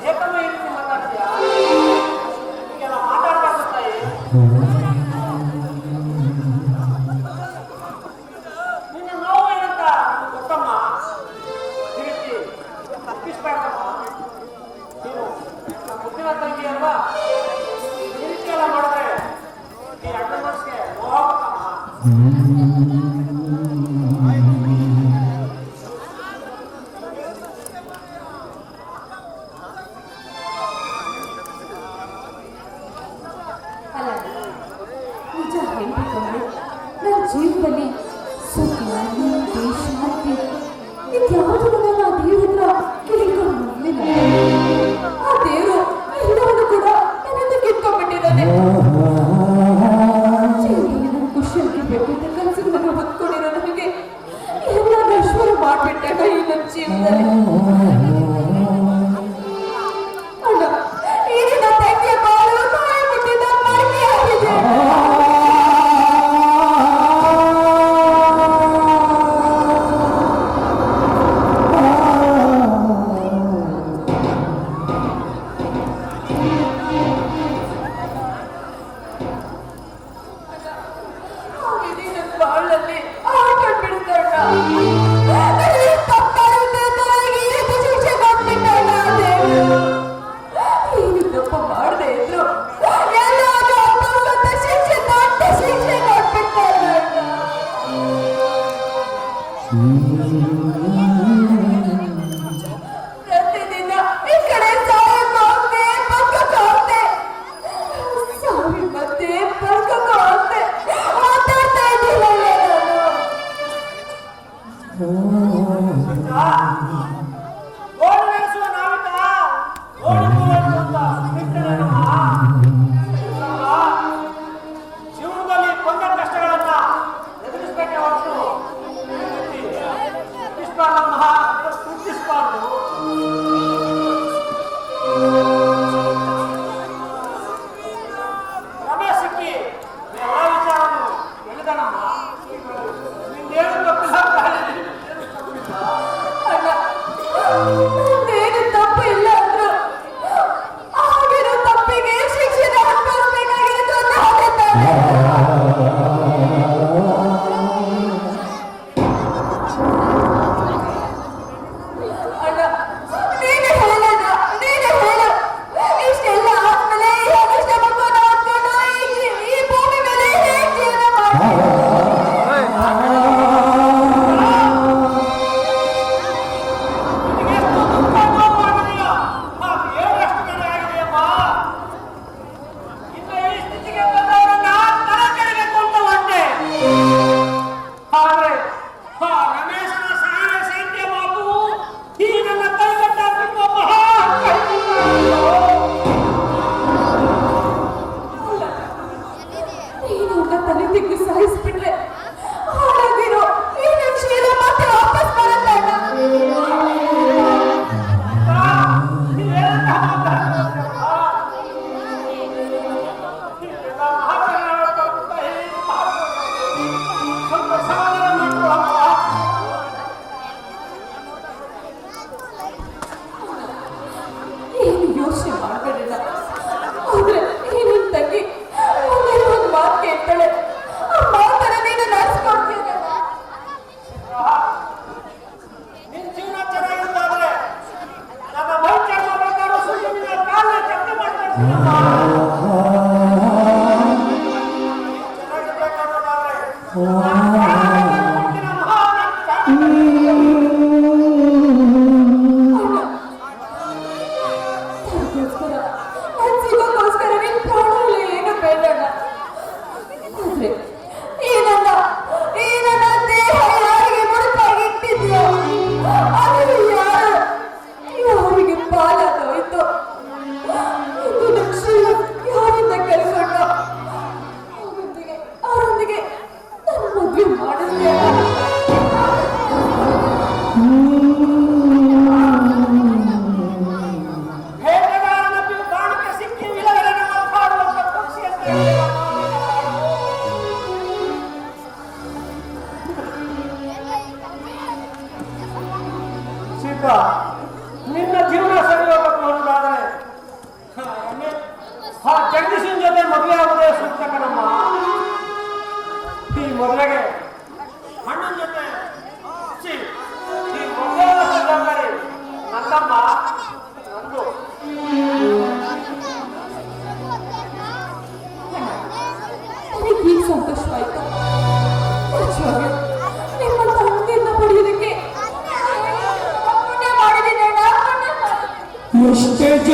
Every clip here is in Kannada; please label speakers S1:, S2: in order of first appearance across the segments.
S1: Recomendo. ನೆನಪಿಕೊಂಡು ನನ್ನ
S2: ಜೀವನದಲ್ಲಿ ಸುಖ ನೆಮ್ಮದಿ ಶಾಂತಿ ಇದ್ಯಾವುದು ನನ್ನ ಆ ಕೇಳ್ಕೊಂಡು ಆ ದೇವರು ಎಲ್ಲವನ್ನು ಕೂಡ ನನ್ನಿಂದ ಕಿತ್ಕೊಂಡ್ಬಿಟ್ಟಿದ್ದಾನೆ ಜೀವನದಲ್ಲಿ ಅಂತ ಕನಸುಗಳನ್ನು ನನಗೆ ಎಲ್ಲ ನಶ್ವರ ಮಾಡಿಬಿಟ್ಟಾಗ ಈ ನನ್ನ ಜೀವನದಲ್ಲಿ.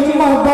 S1: উম্মা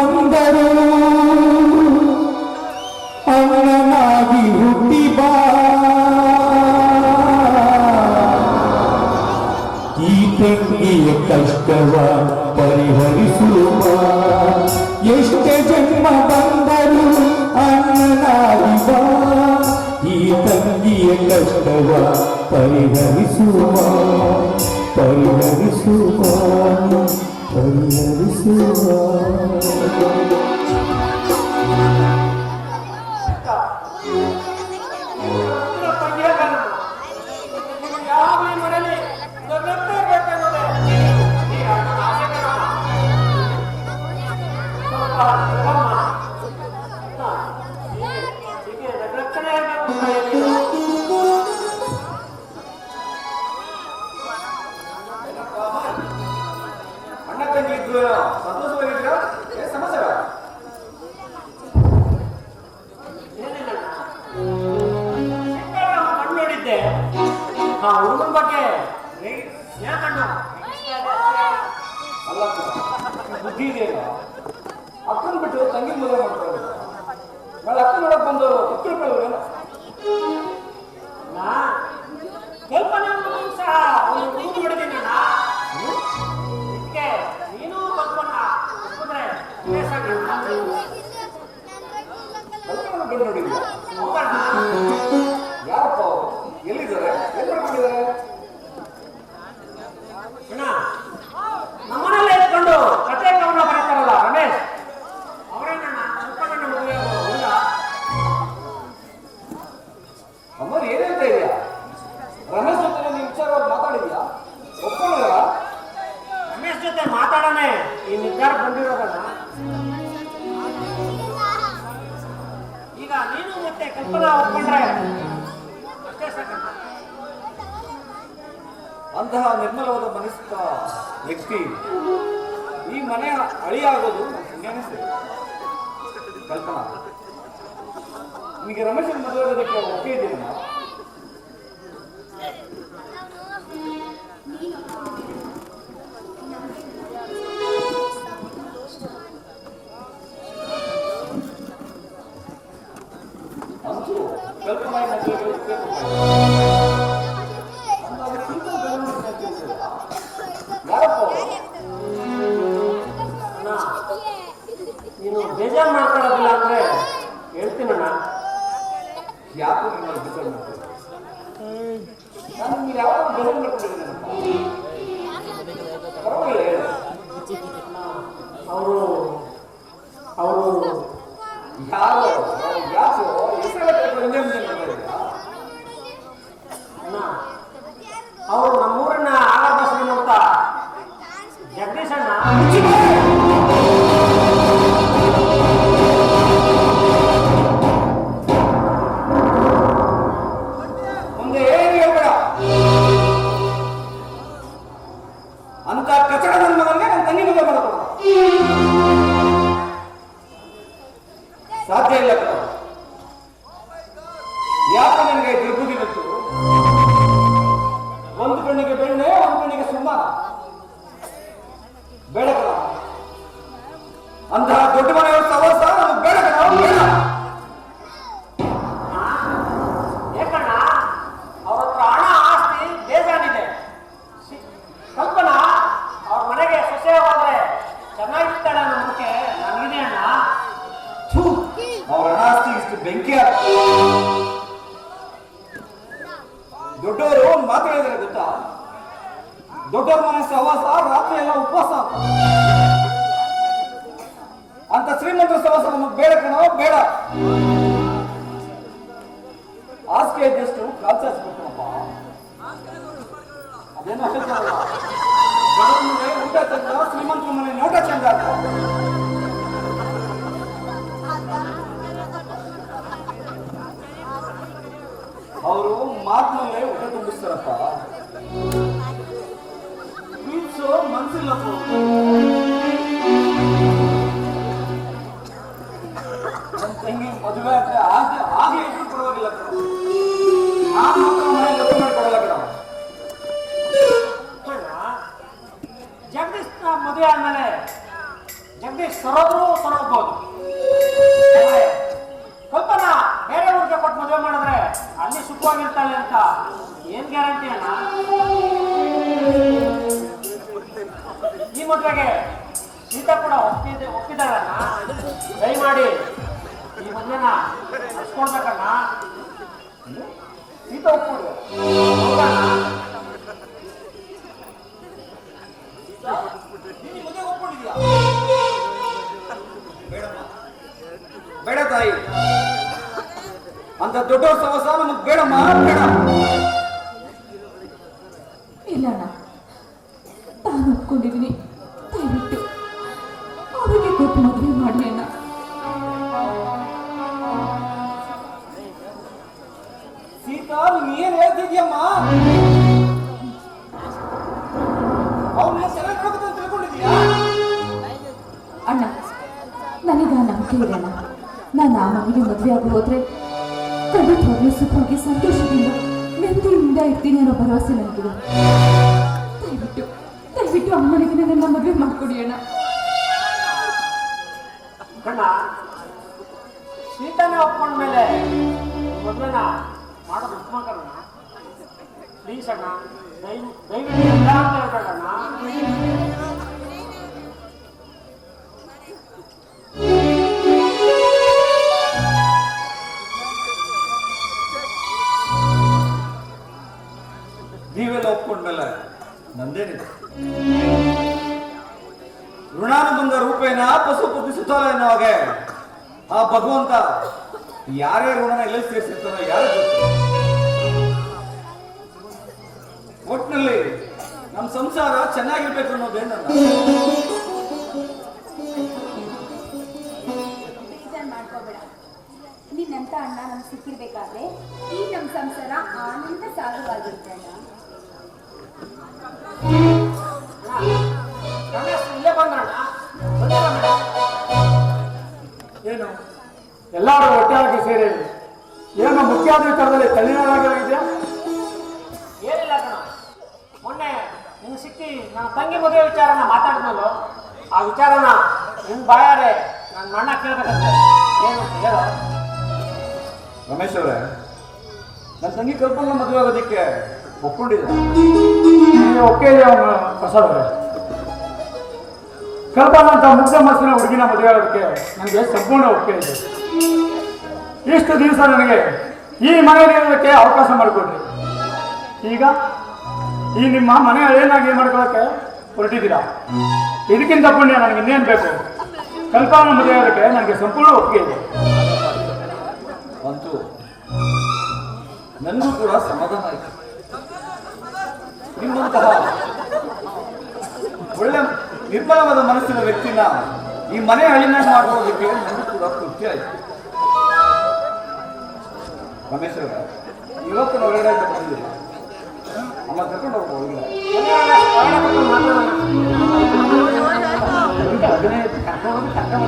S1: ಆ ಹುಡುಗನ ಬಗ್ಗೆ.
S3: ಅಲ್ಲ ಬುದ್ಧಿ ಇದೆಯಲ್ಲ? ಅಕ್ಕನ ಬಿಟ್ಟು ತಂಗಿ ಮದುವೆ ಮಾಡ್ತಾರೆ ಅಕ್ಕನ ಅಕ್ಕ ನೋಡಕ್ ಬಂದವರು
S1: ಕೊಟ್ಟಿರ್ಕೊಳ್ಳೋದೇನ ಕಲ್ಪನಾ ಸಹ ಒಂದು ಕೂಗು ಬಿಡ್ತೀನಿ ಇದಕ್ಕೆ ನೀನು ಕಲ್ಪನಾ ಒಪ್ಪಿದ್ರೆ
S3: ಕಲ್ಪನಾ ಬಂದು ಅವರು ಯಾಕೆ ನನಗೆ ದುರ್ಬುದ್ಧಿ ಒಂದು ಕಣ್ಣಿಗೆ ಬೆಣ್ಣೆ ಒಂದು ಕಣ್ಣಿಗೆ ಸುಮ್ಮ ಬೆಳಕ. ಅಂತಹ ದೊಡ್ಡ ಮನೆಯವರು ದೊಡ್ಡವ್ರ ಮನೆ ಸಹವಾಸ ರಾತ್ರಿ ಎಲ್ಲ ಉಪವಾಸ. ಅಂತ ಶ್ರೀಮಂತರ ಸಹವಾಸ ನಮಗೆ ಬೇಡ ಕಣ, ಬೇಡ. ಹಾಸಿಗೆ ಇದ್ದಷ್ಟು ಕಾಲ್ಚಾಸ್ಬೇಕಪ್ಪ ಅದೇನು ಊಟ ಚಂದ ಶ್ರೀಮಂತರ ಮನೆ, ನೋಟ ಚಂದ ಅವರು ಮಾತಿನಲ್ಲೇ ಊಟ ತುಂಬಿಸ್ತಾರಪ್ಪ. ಪ್ರೀತ್ಸೋ ಮನ್ಸಿಲ್ಲಪ್ಪ ನನ್ನ ತಂಗಿ ಮದುವೆ ಆದ್ರೆ ಆಗ ಹಾಗೆ ಇಟ್ಟು ಕೊಡೋದಿಲ್ಲ ಬೇಡ ತಾಯಿ. ಅಂತ ದೊಡ್ಡ ಸವಸ ನಮಗ್ ಬೇಡಮ್ಮ ಬೇಡ.
S2: ನನಗೆ ಆ ನಂಬಿಕೆ ಇದೆ ಅಣ್ಣ ನಾನು ಆ ಮನೆಗೆ ಮದುವೆ ಆಗಿ ಹೋದ್ರೆ ಸುಖವಾಗಿ ಸಂತೋಷದಿಂದ ನೆಮ್ಮದಿಯಿಂದ ಇರ್ತೀನಿ ಅನ್ನೋ ಭರವಸೆ ನನಗಿದೆ. ದಯವಿಟ್ಟು ದಯವಿಟ್ಟು ಆ ಮನೆಗೆ ನನ್ನ ಮದುವೆ ಮಾಡಿಕೊಡಿ ಅಣ್ಣ.
S1: ಕಣ್ಣ ಸೀತಾನೇ ಒಪ್ಕೊಂಡ್ಮೇಲೆ ಮದುವೆನ ಮಾಡೋದು ಉತ್ತಮ ಕಣ ಪ್ಲೀಸ್ ಅಣ್ಣ ದಯ ದಯವಿಟ್ಟು ಎಲ್ಲ ಅಂತ ಹೇಳ್ಬೇಡಣ್ಣ
S3: ನೀವೆಲ್ಲ ಒಪ್ಕೊಂಡ್ಮೇಲೆ ನಂದೇನಿದೆ? ಋಣಾನುಬಂಧ ರೂಪೇನ ಪಶುಪತಿ ಸುತಾಲ ಎನ್ನುವ ಹಾಗೆ. ಆ ಭಗವಂತ ಯಾರೇ ಋಣನ ಎಲ್ಲ ಸೇರಿಸಿರ್ತಾರ ಯಾರು ಒಟ್ಟಿನಲ್ಲಿ ನಮ್ಮ ಸಂಸಾರ ಚೆನ್ನಾಗಿರ್ಬೇಕು ಅನ್ನೋದೇ ನನ್ನ
S4: ಬೇಜಾರ್ ಮಾಡ್ಕೋಬೇಡ. ನಿನ್ನಂತ ಅಣ್ಣ ನಮ್ಗೆ ಸಿಕ್ಕಿರ್ಬೇಕಾದ್ರೆ ಈ ನಮ್ಮ ಸಂಸಾರ ಆನಂದ ಸಾಗವಾಗಿರುತ್ತೆ ಅಣ್ಣ
S1: ರಮೇಶ್ ಇಲ್ಲೇ ಬಂದ್ರಣ್ಣ ಬಂದಿಲ್ಲ ಮೇಡಮ್
S5: ಏನು? ಎಲ್ಲರೂ ಒಟ್ಟಾಗಿ ಸೇರಿ ಏನು ಮುಖ್ಯವಾದ ವಿಚಾರದಲ್ಲಿ ತಲ್ಲಿನಾಗಿದೆಯಾ
S1: ಏನಿಲ್ಲ ಕಣ. ಮೊನ್ನೆ ನಿನ್ ಸಿಕ್ಕಿ ನನ್ನ ತಂಗಿ ಮದುವೆ ವಿಚಾರನ ಮಾತಾಡಿದ್ನಲ್ಲ ಆ ವಿಚಾರನ ನಿನ್ ಬಾಯಾರೆ ನನ್ನ ಮಣ್ಣ ಕೇಳ್ಬೇಕಂತೆ. ಏನು ಹೇಳ ಹೇಳು.
S3: ರಮೇಶ್ ಅವರೇ ನನ್ನ ತಂಗಿ ಕಲ್ಪನ ಮದುವೆ ಆಗೋದಕ್ಕೆ ಒಪ್ಕೊಂಡಿದ್ದೆ
S5: ಅಂತ ಮುಗ್ಧ ಮನಸ್ಸಿನ ಹುಡುಗಿನ ಮದುವೆ ಆಗೋದಕ್ಕೆ ನನಗೆ ಸಂಪೂರ್ಣ ಒಪ್ಪಿಗೆ ಇದೆ. ಇಷ್ಟು ದಿವಸ ನನಗೆ ಈ ಮನೆಯಲ್ಲಿ ಇರೋದಕ್ಕೆ ಅವಕಾಶ ಮಾಡಿಕೊಡ್ರಿ. ಈಗ ಈ ನಿಮ್ಮ ಮನೆ ಏನಾಗಿ ಮಾಡ್ಕೊಳಕ್ಕೆ ಹೊರಟಿದ್ದೀರಾ? ಇದಕ್ಕಿಂತ ಪುಣ್ಯ ನನಗೆ ಇನ್ನೇನು ಬೇಕು? ಕಲ್ಪನಾ ಮದುವೆ ಆಗೋದಕ್ಕೆ ನನಗೆ ಸಂಪೂರ್ಣ ಒಪ್ಪಿಗೆ ಇದೆ.
S3: ಅಂತೂ ನನಗೂ ಕೂಡ ಸಮಾಧಾನ ಆಯ್ತು. ಒಳ್ಳೆ ನಿರ್ಮಲವಾದ ಮನಸ್ಸಿನ ವ್ಯಕ್ತಿನ ಈ ಮನೆ ಹಳ್ಳಿನ ಮಾಡ್ಕೊಳ್ಳೋದಕ್ಕೆ ನನಗೂ ಕೂಡ ತೃಪ್ತಿ ಆಯಿತು ರಮೇಶ್ ಅವರ, ಇವತ್ತು ನಾವು ಹೊರಗಡೆ ಅಮ್ಮ ಕರ್ಕೊಂಡು ಹೋಗ್ಬೋದು ಅದನ್ನೇ
S1: ಕರ್ಕೊಂಡು ಕೂತ್ಕೊಂಡು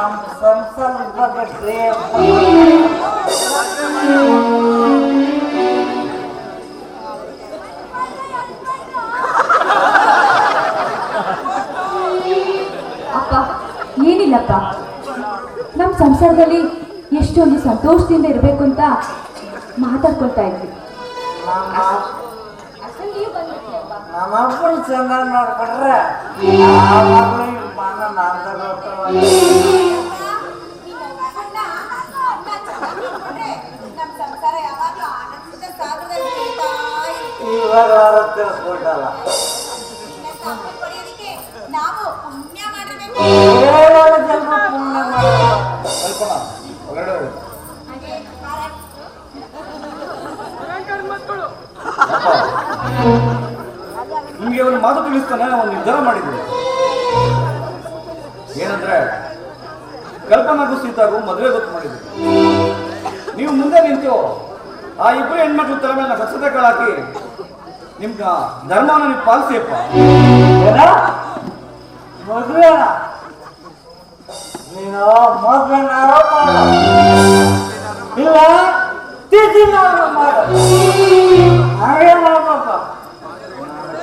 S1: ನಮ್ಮ ಸಂಸಾರ ಪ್ರೇಮ
S2: ಅಪ್ಪ, ಏನಿಲ್ಲಪ್ಪ? ನಮ್ಮ ಸಂಸಾರದಲ್ಲಿ ಎಷ್ಟೊಂದು ಸಂತೋಷದಿಂದ ಇರಬೇಕು ಅಂತ ಮಾತಾಡ್ಕೊಳ್ತಾ ಇದ್ವಿ.
S1: ನಮ್ಮಪ್ಪನ ಚೆನ್ನಾಗಿ ನೋಡ್ಕೊಂಡ್ರೆ ಯಾವಾಗಲೂ ಈ ಮನ ಇವಾಗ
S3: ನಿಮ್ಗೆ
S4: ಒಂದು ಮಾತು
S3: ತಿಳಿಸ್ತಾನೆ ಒಂದು ನಿರ್ಧಾರ ಮಾಡಿದ್ವಿ ಏನಂದ್ರೆ ಕಲ್ಪನಾಗೂ ಸೀತಾಗೂ ಮದುವೆ ಗೊತ್ತು ಮಾಡಿದ್ವಿ ನೀವು ಮುಂದೆ ನಿಂತು ಆ ಇಬ್ಬರು ಹೆಣ್ಮಕ್ಳು ತಲೆ ಮೇಲೆ ಸಸ್ಯದ ಕಾಳಾಕಿ ನಿಮ್ ಧರ್ಮವನ್ನು ನೀವು ಪಾಲಿಸಿಯಪ್ಪ.
S1: ಮದುವೆ? ನೀನು ಮದುವೆನಾರ ಇಲ್ಲ ತಿಥಿನಾರ ಮಾಡು ಹಾಗೆ ಮಾಡ್ಬೇಕು?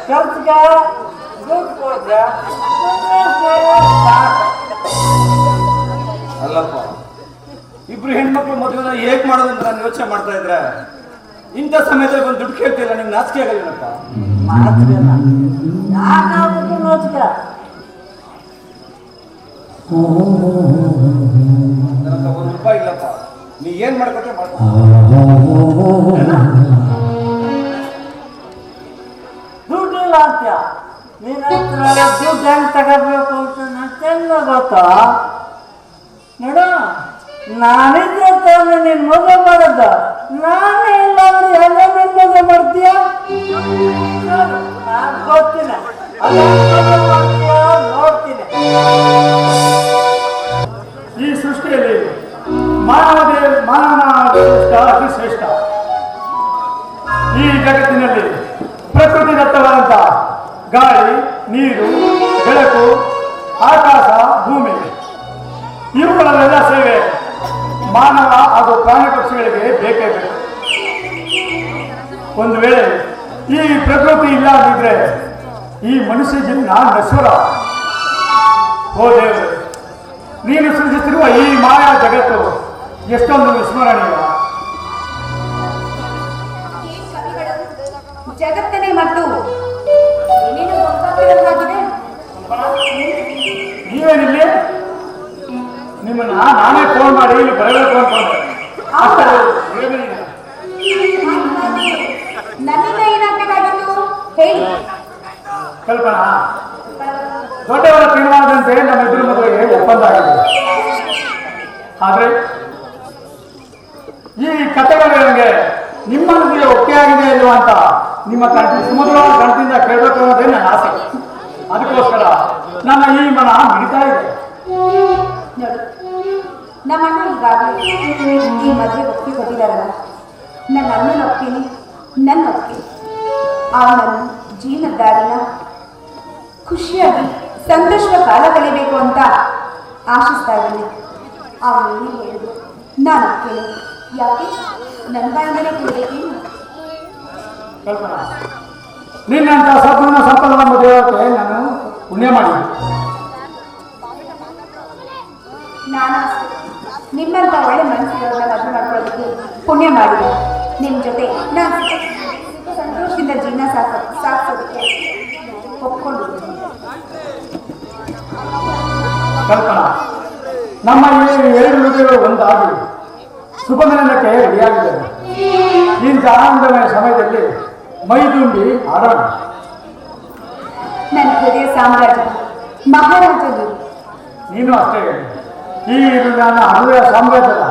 S1: ಕೆಲ್ಸಕ್ಕೆ
S3: ಅಲ್ಲಪ್ಪ ಇಬ್ರು ಹೆಣ್ಮಕ್ಳು ಮದುವೆನ ಹೇಗ್ ಮಾಡೋದು ಅಂತ ನಾನು ಯೋಚನೆ ಮಾಡ್ತಾ ಇದ್ರೆ ಇಂಥ ಸಮಯದಲ್ಲಿ ಬಂದು ದುಡ್ಡು ಕೇಳ್ತಿಲ್ಲ, ನಿಮ್ಗೆ ನಾಚಿಕೆ ಆಗಲಿಲ್ಲಪ್ಪ. ಒಂದು ರೂಪಾಯಿ ಇಲ್ಲಪ್ಪ. ನೀ ಏನ್ ಮಾಡ್ಕೊಟ್ಟೆ ಮಾಡ್ಕೊ.
S1: ದುಡ್ಡು ಇಲ್ಲ ಅಂತ. ನಿನ್ನ ಹತ್ರ ದುಡ್ಡು ಹೆಂಗ್ ತಗೋಬೇಕು ಅಂತ ನೋಡು, ನಾನಿದ್ರೆ ತಾನೆ ನಿನ್ ಮದುವೆ ಮಾಡೋದ? ನಾನೇ ಇಲ್ಲ ಅಂದ್ರೆ ಮಾಡ್ತೀಯ? ನಾನು ಗೊತ್ತಿಲ್ಲ.
S5: ಪ್ರಕೃತಿ ಈ ಮನುಷ್ಯ ಜೀವನ ನಶ್ವರ. ಓ ದೇವರು ನೀನು ಸೃಜಿಸಿರುವ ಈ ಮಾಯಾ ಜಗತ್ತು ಎಷ್ಟೊಂದು ವಿಸ್ಮರಣೀಯ.
S4: ಜಗತ್ತನೇ ಮತ್ತು
S5: ನೀವೇನಿಲ್ಲ? ನಿಮ್ಮನ್ನ ನಾನೇ ಫೋನ್ ಮಾಡಿ ಇಲ್ಲಿ ಬರಬೇಕು ಅನ್ಕೊಂಡೆ ಅಷ್ಟು ಬೇಗನೆ
S4: ನನ್ನಿಂದ ಏನಾಗಬೇಕಾಗಿತ್ತು ಹೇಳಿ
S5: ಕಲ್ಪನಾ? ದೊಡ್ಡವರ ತೀರ್ಮಾನದಂತೆ ನಮ್ಮಿಬ್ಬರ ಮದುವೆಗೆ ಒಪ್ಪಂದ ಆಗಿದೆ ಆದ್ರೆ ಈ ಕಥೆಗಳು ನನಗೆ ನಿಮ್ಮ ಮದುವೆ ಒಪ್ಪಿಗೆ ಆಗಿದೆ ಇಲ್ವಾ ಅಂತ ನಿಮ್ಮ ಕಂಠ ಸುಮಧುರ ಕಂಠದಿಂದ ಕೇಳಬೇಕು ಅನ್ನೋದೇ ನನ್ನ ಆಸೆ. ಅದಕ್ಕೋಸ್ಕರ ನನ್ನ ಈ ಮನ ಮಿಡಿತಾ ಇದೆ.
S4: ನಮ್ಮಣ್ಣ ಈಗಾಗಲೇ ಈ ಮದುವೆ ಒಪ್ಪಿಗೆ ಕೊಟ್ಟಿದ್ದಾರಲ್ಲ ನನ್ನ ಅಣ್ಣನ ಒಪ್ಪಿಗೆ ನನ್ನ ಒಪ್ಪಿ ಅವನನ್ನು ನನ್ನ ದಾರಿನ ಖುಷಿಯಾಗಿ ಸಂತೋಷದ ಕಾಲ ಕಳಿಬೇಕು ಅಂತ ಆಶಿಸ್ತಾ ಇದ್ದೀನಿ. ಅವನೇನೇ ಹೇಳಿದ್ರು ನಾನು ಕೇಳಿ. ಯಾಕೆ? ನನ್ನ ಬಾಯಿಂದಲೇ ಕೇಳಬೇಕೇನು?
S5: ಕಲ್ಪನಾ ನಿನ್ನಂತ ಸದ್ಗುಣ ಸಂಪನ್ನ ಮದುವೆಗೆ ನಾನು ಪುಣ್ಯ ಮಾಡಿದೆ.
S4: ನಾನು ನಿಮ್ಮಂಥ ನಿಮ್ಮಂತ ಒಳ್ಳೆ ಮನಸ್ಸಿರೋದನ್ನ ಮದುವೆ ಮಾಡ್ಕೊಳ್ಳೋದಕ್ಕೆ ಪುಣ್ಯ ಮಾಡಿದೆ. ನಿಮ್ಮ ಜೊತೆ ನಾನು ಸಂತೋಷದಿಂದ ಜೀವನ ಸಾಕ ಸಾಕ್ಸೋದಕ್ಕೆ ಒಪ್ಕೊಂಡಿದ್ದೀನಿ.
S5: ಕಲ್ಪನಾ. ನಮ್ಮ ಎರಡು ಮದುವೆಗಳು ಒಂದಾಗಿ. ಸುಬಂಧನಕ್ಕೆ ರೆಡಿಯಾಗಿದ್ದಾರೆ ಇಂಥ ಆನಂದಮಯ ಸಮಯದಲ್ಲಿ ಮೈದುಂಬಿ ಆಡೋಣ
S4: ನನ್ನ ಹೃದಯ ಸಾಮ್ರಾಜ್ಯ ಮಹಾರಾಜ ನೀವು
S5: ನೀನು ಅಷ್ಟೇ ಈ ನನ್ನ ಹೃದಯ ಸಾಮ್ರಾಜ್ಯದ.